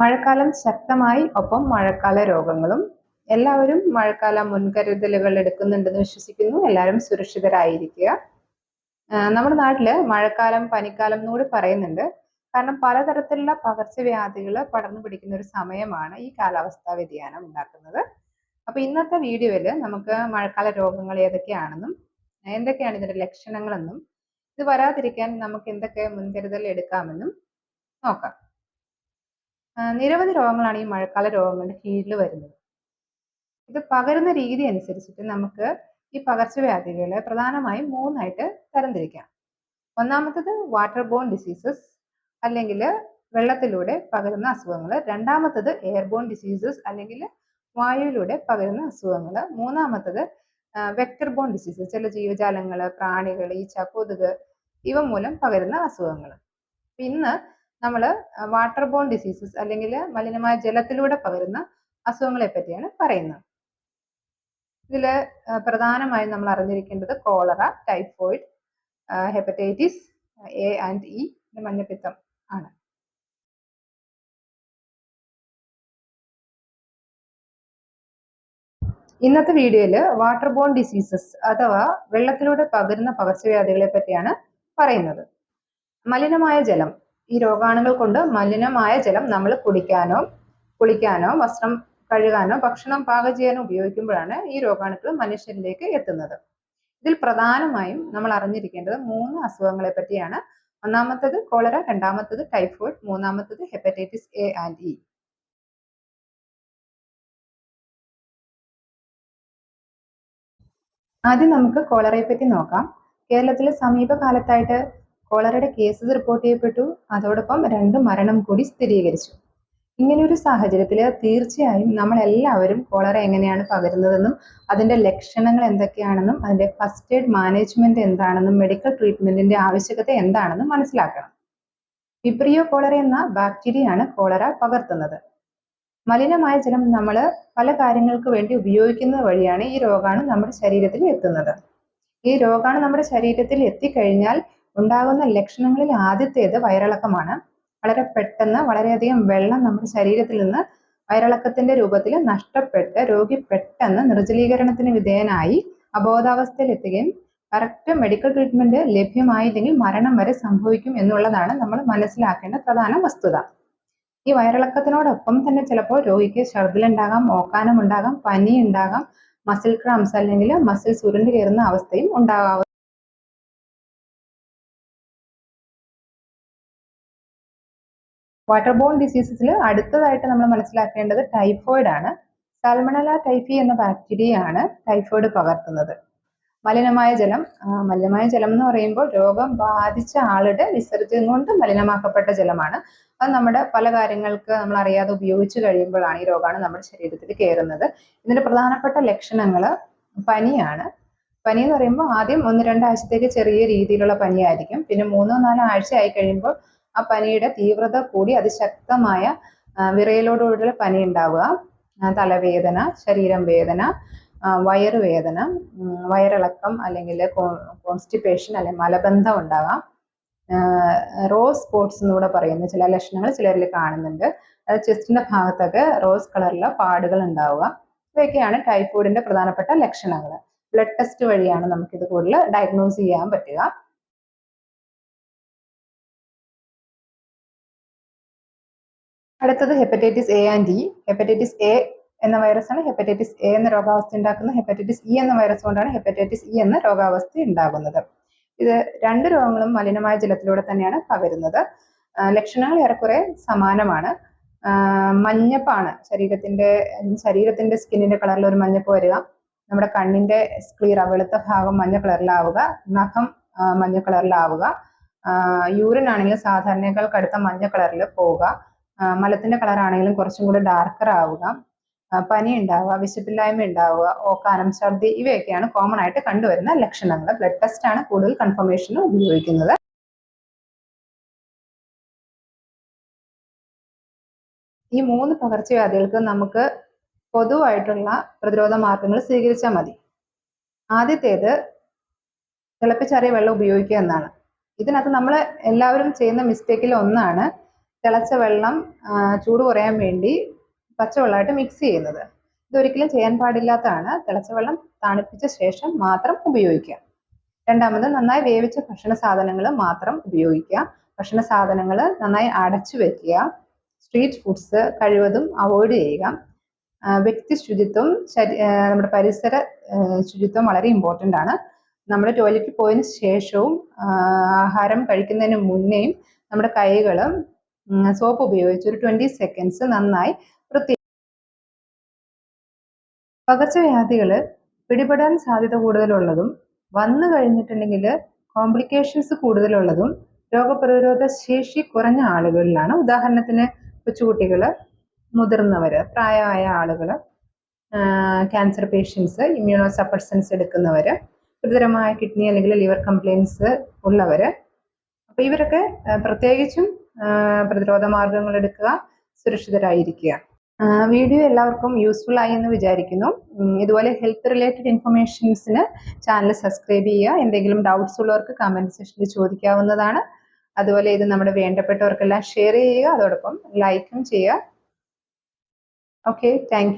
മഴക്കാലം ശക്തമായി ഒപ്പം മഴക്കാല രോഗങ്ങളും. എല്ലാവരും മഴക്കാല മുൻകരുതലുകൾ എടുക്കുന്നുണ്ടെന്ന് വിശ്വസിക്കുന്നു. എല്ലാവരും സുരക്ഷിതരായിരിക്കുക. നമ്മുടെ നാട്ടിൽ മഴക്കാലം പനിക്കാലം എന്നുകൂടി പറയുന്നുണ്ട്. കാരണം പലതരത്തിലുള്ള പകർച്ചവ്യാധികൾ പടർന്നു പിടിക്കുന്ന ഒരു സമയമാണ് ഈ കാലാവസ്ഥാ വ്യതിയാനം ഉണ്ടാക്കുന്നത്. അപ്പൊ ഇന്നത്തെ വീഡിയോയിൽ നമുക്ക് മഴക്കാല രോഗങ്ങൾ ഏതൊക്കെയാണെന്നും എന്തൊക്കെയാണ് ഇതിന്റെ ലക്ഷണങ്ങളെന്നും ഇത് വരാതിരിക്കാൻ നമുക്ക് എന്തൊക്കെ മുൻകരുതൽ എടുക്കാമെന്നും നോക്കാം. നിരവധി രോഗങ്ങളാണ് ഈ മഴക്കാല രോഗങ്ങളുടെ കീഴിൽ വരുന്നത്. ഇത് പകരുന്ന രീതി അനുസരിച്ചിട്ട് നമുക്ക് ഈ പകർച്ചവ്യാധികളെ പ്രധാനമായും മൂന്നായിട്ട് തരംതിരിക്കാം. ഒന്നാമത്തത് വാട്ടർ ബോൺ ഡിസീസസ് അല്ലെങ്കിൽ വെള്ളത്തിലൂടെ പകരുന്ന അസുഖങ്ങൾ രണ്ടാമത്തത് എയർബോൺ ഡിസീസസ് അല്ലെങ്കിൽ വായുവിലൂടെ പകരുന്ന അസുഖങ്ങൾ മൂന്നാമത്തത് വെക്ടർ ബോൺ ഡിസീസസ് ചില ജീവജാലങ്ങൾ പ്രാണികൾ ഈച്ച കൊതുക് ഇവ മൂലം പകരുന്ന അസുഖങ്ങൾ ഇന്ന് നമ്മൾ വാട്ടർ ബോൺ ഡിസീസസ് അല്ലെങ്കിൽ മലിനമായ ജലത്തിലൂടെ പകരുന്ന അസുഖങ്ങളെ പറ്റിയാണ് പറയുന്നത്. ഇതിൽ പ്രധാനമായും നമ്മൾ അറിഞ്ഞിരിക്കേണ്ടത് cholera typhoid hepatitis A and E മഞ്ഞപ്പിത്തം ആണ്. ഇന്നത്തെ വീഡിയോയിൽ വാട്ടർ ബോൺ ഡിസീസസ് അഥവാ വെള്ളത്തിലൂടെ പകരുന്ന പകർച്ചവ്യാധികളെ പറ്റിയാണ് പറയുന്നത്. മലിനമായ ജലം ഈ രോഗാണുക്കൾ കൊണ്ട് മലിനമായ ജലം നമ്മൾ കുടിക്കാനോ കുളിക്കാനോ വസ്ത്രം കഴുകാനോ ഭക്ഷണം പാകം ചെയ്യാനോ ഉപയോഗിക്കുമ്പോഴാണ് ഈ രോഗാണുക്കൾ മനുഷ്യരിലേക്ക് എത്തുന്നത്. ഇതിൽ പ്രധാനമായും നമ്മൾ അറിഞ്ഞിരിക്കേണ്ടത് മൂന്ന് അസുഖങ്ങളെ പറ്റിയാണ്. ഒന്നാമത്തത് കോളറ രണ്ടാമത്തത് ടൈഫോയിഡ് മൂന്നാമത്തത് ഹെപ്പറ്റൈറ്റിസ് എ ആൻഡ് ഇ ആദ്യം നമുക്ക് കോളറയെ പറ്റി നോക്കാം. കേരളത്തിൽ സമീപകാലത്തായിട്ട് കോളറയുടെ കേസസ് റിപ്പോർട്ട് ചെയ്യപ്പെട്ടു. അതോടൊപ്പം രണ്ട് മരണം കൂടി സ്ഥിരീകരിച്ചു. ഇങ്ങനെയൊരു സാഹചര്യത്തിൽ തീർച്ചയായും നമ്മൾ എല്ലാവരും കോളറ എങ്ങനെയാണ് പകരുന്നതെന്നും അതിന്റെ ലക്ഷണങ്ങൾ എന്തൊക്കെയാണെന്നും അതിന്റെ ഫസ്റ്റ് എയ്ഡ് മാനേജ്മെന്റ് എന്താണെന്നും മെഡിക്കൽ ട്രീറ്റ്മെന്റിന്റെ ആവശ്യകത എന്താണെന്നും മനസ്സിലാക്കണം. വിബ്രിയോ കോളറ എന്ന ബാക്ടീരിയയാണ് കോളറ പകർത്തുന്നത്. മലിനമായ ജലം നമ്മൾ പല കാര്യങ്ങൾക്ക് വേണ്ടി ഉപയോഗിക്കുന്നത് വഴിയാണ് ഈ രോഗാണു നമ്മുടെ ശരീരത്തിൽ എത്തുന്നത്. ഈ രോഗാണു നമ്മുടെ ശരീരത്തിൽ എത്തിക്കഴിഞ്ഞാൽ ഉണ്ടാകുന്ന ലക്ഷണങ്ങളിൽ ആദ്യത്തേത് വയറിളക്കമാണ്. വളരെ പെട്ടെന്ന് വളരെയധികം വെള്ളം നമ്മുടെ ശരീരത്തിൽ നിന്ന് വയറിളക്കത്തിന്റെ രൂപത്തിൽ നഷ്ടപ്പെട്ട് രോഗി പെട്ടെന്ന് നിർജലീകരണത്തിന് വിധേയനായി അബോധാവസ്ഥയിൽ എത്തുകയും കറക്റ്റ് മെഡിക്കൽ ട്രീറ്റ്മെന്റ് ലഭ്യമായില്ലെങ്കിൽ മരണം വരെ സംഭവിക്കും എന്നുള്ളതാണ് നമ്മൾ മനസ്സിലാക്കേണ്ട പ്രധാന വസ്തുത. ഈ വയറിളക്കത്തിനോടൊപ്പം തന്നെ ചിലപ്പോൾ രോഗിക്ക് ഛർദിലുണ്ടാകാം ഓക്കാനം ഉണ്ടാകാം പനി ഉണ്ടാകാം മസിൽ ക്രാംസ് അല്ലെങ്കിൽ മസിൽ സുരുണ്ട് കയറുന്ന അവസ്ഥയും ഉണ്ടാകാം വാട്ടർ ബോൺ ഡിസീസസിൽ അടുത്തതായിട്ട് നമ്മൾ മനസ്സിലാക്കേണ്ടത് ടൈഫോയിഡ് ആണ്. സാൽമണല ടൈഫി എന്ന ബാക്ടീരിയയാണ് ടൈഫോയിഡ് പകർത്തുന്നത്. മലിനമായ ജലം മലിനമായ ജലം എന്ന് പറയുമ്പോൾ രോഗം ബാധിച്ച ആളുടെ വിസർജ്യം കൊണ്ട് മലിനമാക്കപ്പെട്ട ജലമാണ്. അത് നമ്മുടെ പല കാര്യങ്ങൾക്ക് നമ്മൾ അറിയാതെ ഉപയോഗിച്ച് കഴിയുമ്പോഴാണ് ഈ രോഗമാണ് നമ്മുടെ ശരീരത്തിൽ കയറുന്നത്. ഇതിന്റെ പ്രധാനപ്പെട്ട ലക്ഷണങ്ങൾ പനിയാണ്. പനി എന്ന് പറയുമ്പോൾ ആദ്യം ഒന്ന് രണ്ടാഴ്ചത്തേക്ക് ചെറിയ രീതിയിലുള്ള പനിയായിരിക്കും. പിന്നെ മൂന്നോ നാലോ ആഴ്ച ആയി കഴിയുമ്പോൾ ആ പനിയുടെ തീവ്രത കൂടി അതിശക്തമായ വിറയലോടുകൂടിയുള്ള പനി ഉണ്ടാവുക തലവേദന ശരീരം വേദന വയറുവേദന വയറിളക്കം അല്ലെങ്കിൽ കോൺസ്റ്റിപ്പേഷൻ അല്ലെങ്കിൽ മലബന്ധം ഉണ്ടാകാം റോസ് സ്പോട്സ് എന്നൂടെ പറയുന്ന ചില ലക്ഷണങ്ങൾ ചിലരിൽ കാണുന്നുണ്ട്. അത് ചെസ്റ്റിന്റെ ഭാഗത്തൊക്കെ റോസ് കളറിലെ പാടുകൾ ഉണ്ടാവുക. ഇവയൊക്കെയാണ് ടൈഫോയിഡിന്റെ പ്രധാനപ്പെട്ട ലക്ഷണങ്ങൾ. ബ്ലഡ് ടെസ്റ്റ് വഴിയാണ് നമുക്കിത് കൂടുതൽ ഡയഗ്നോസ് ചെയ്യാൻ പറ്റുക. അടുത്തത് hepatitis A and E hepatitis A എന്ന വൈറസ് ആണ് ഹെപ്പറ്റൈറ്റിസ് എ എന്ന രോഗാവസ്ഥ ഉണ്ടാക്കുന്ന ഹെപ്പറ്റൈറ്റിസ് ഇ എന്ന വൈറസ് കൊണ്ടാണ് ഹെപ്പറ്റൈറ്റിസ് ഇ എന്ന രോഗാവസ്ഥ ഉണ്ടാകുന്നത്. ഇത് രണ്ട് രോഗങ്ങളും മലിനമായ ജലത്തിലൂടെ തന്നെയാണ് പകരുന്നത്. ലക്ഷണങ്ങൾ ഏറെക്കുറെ സമാനമാണ്. മഞ്ഞപ്പാണ്. ശരീരത്തിന്റെ ശരീരത്തിന്റെ സ്കിന്നിന്റെ കളറിൽ ഒരു മഞ്ഞപ്പ് വരിക. നമ്മുടെ കണ്ണിന്റെ സ്ക്ലീറ വെളുത്ത ഭാഗം മഞ്ഞ കളറിലാവുക. നഖം മഞ്ഞ കളറിലാവുക. യൂറിൻ ആണെങ്കിൽ സാധാരണയേക്കാൾ കടുത്ത മഞ്ഞ കളറിൽ പോവുക. മലത്തിന്റെ കളർ ആണെങ്കിലും കുറച്ചും കൂടി ഡാർക്കർ ആവുക. പനി ഉണ്ടാവുക വിശപ്പില്ലായ്മ ഉണ്ടാവുക ഓക്കാനം ഛർദി ഇവയൊക്കെയാണ് കോമൺ ആയിട്ട് കണ്ടുവരുന്ന ലക്ഷണങ്ങൾ. ബ്ലഡ് ടെസ്റ്റ് ആണ് കൂടുതൽ കൺഫർമേഷന് ഉപയോഗിക്കുന്നത്. ഈ മൂന്ന് പകർച്ചവ്യാധികൾക്ക് നമുക്ക് പൊതുവായിട്ടുള്ള പ്രതിരോധ മാർഗങ്ങൾ സ്വീകരിച്ചാൽ മതി. ആദ്യത്തേത് തിളപ്പിച്ചാറിയ വെള്ളം ഉപയോഗിക്കുക എന്നാണ്. ഇതിനകത്ത് നമ്മൾ എല്ലാവരും ചെയ്യുന്ന മിസ്റ്റേക്കിൽ ഒന്നാണ് തിളച്ച വെള്ളം ചൂട് കുറയാൻ വേണ്ടി പച്ചവെള്ളമായിട്ട് മിക്സ് ചെയ്യുന്നത്. ഇതൊരിക്കലും ചെയ്യാൻ പാടില്ലാത്തതാണ്. തിളച്ച വെള്ളം തണുപ്പിച്ച ശേഷം മാത്രം ഉപയോഗിക്കുക. രണ്ടാമത് നന്നായി വേവിച്ച ഭക്ഷണ സാധനങ്ങൾ മാത്രം ഉപയോഗിക്കുക. ഭക്ഷണ സാധനങ്ങൾ നന്നായി അടച്ചു വെക്കുക. സ്ട്രീറ്റ് ഫുഡ്സ് കഴിവതും അവോയ്ഡ് ചെയ്യുക. വ്യക്തി ശുചിത്വം നമ്മുടെ പരിസര ശുചിത്വം വളരെ ഇമ്പോർട്ടന്റ് ആണ്. നമ്മൾ ടോയ്ലറ്റിൽ പോയതിന് ശേഷവും ആഹാരം കഴിക്കുന്നതിന് മുന്നേയും നമ്മുടെ കൈകൾ സോപ്പ് ഉപയോഗിച്ച് ഒരു ട്വന്റി സെക്കൻഡ്സ് നന്നായി വൃത്തി പകർച്ചവ്യാധികൾ പിടിപെടാൻ സാധ്യത കൂടുതലുള്ളതും വന്നു കഴിഞ്ഞിട്ടുണ്ടെങ്കിൽ കോംപ്ലിക്കേഷൻസ് കൂടുതലുള്ളതും രോഗപ്രതിരോധ ശേഷി കുറഞ്ഞ ആളുകളിലാണ്. ഉദാഹരണത്തിന് കൊച്ചുകുട്ടികൾ മുതിർന്നവർ പ്രായമായ ആളുകൾ ക്യാൻസർ പേഷ്യൻസ് ഇമ്മ്യൂണോ സപ്പർസൻസ് എടുക്കുന്നവർ ഗുരുതരമായ കിഡ്നി അല്ലെങ്കിൽ ലിവർ കംപ്ലയിൻസ് ഉള്ളവർ അപ്പോൾ ഇവരൊക്കെ പ്രത്യേകിച്ചും പ്രതിരോധ മാർഗങ്ങൾ എടുക്കുക സുരക്ഷിതരായിരിക്കുക. വീഡിയോ എല്ലാവർക്കും യൂസ്ഫുൾ ആയി എന്ന് വിചാരിക്കുന്നു. ഇതുപോലെ ഹെൽത്ത് റിലേറ്റഡ് ഇൻഫർമേഷൻസിന് ചാനൽ സബ്സ്ക്രൈബ് ചെയ്യുക. എന്തെങ്കിലും ഡൗട്ട്സ് ഉള്ളവർക്ക് കമന്റ് സെക്ഷനിൽ ചോദിക്കാവുന്നതാണ്. അതുപോലെ ഇത് നമ്മുടെ വേണ്ടപ്പെട്ടവർക്കെല്ലാം ഷെയർ ചെയ്യുക. അതോടൊപ്പം ലൈക്കും ചെയ്യുക. Okay thank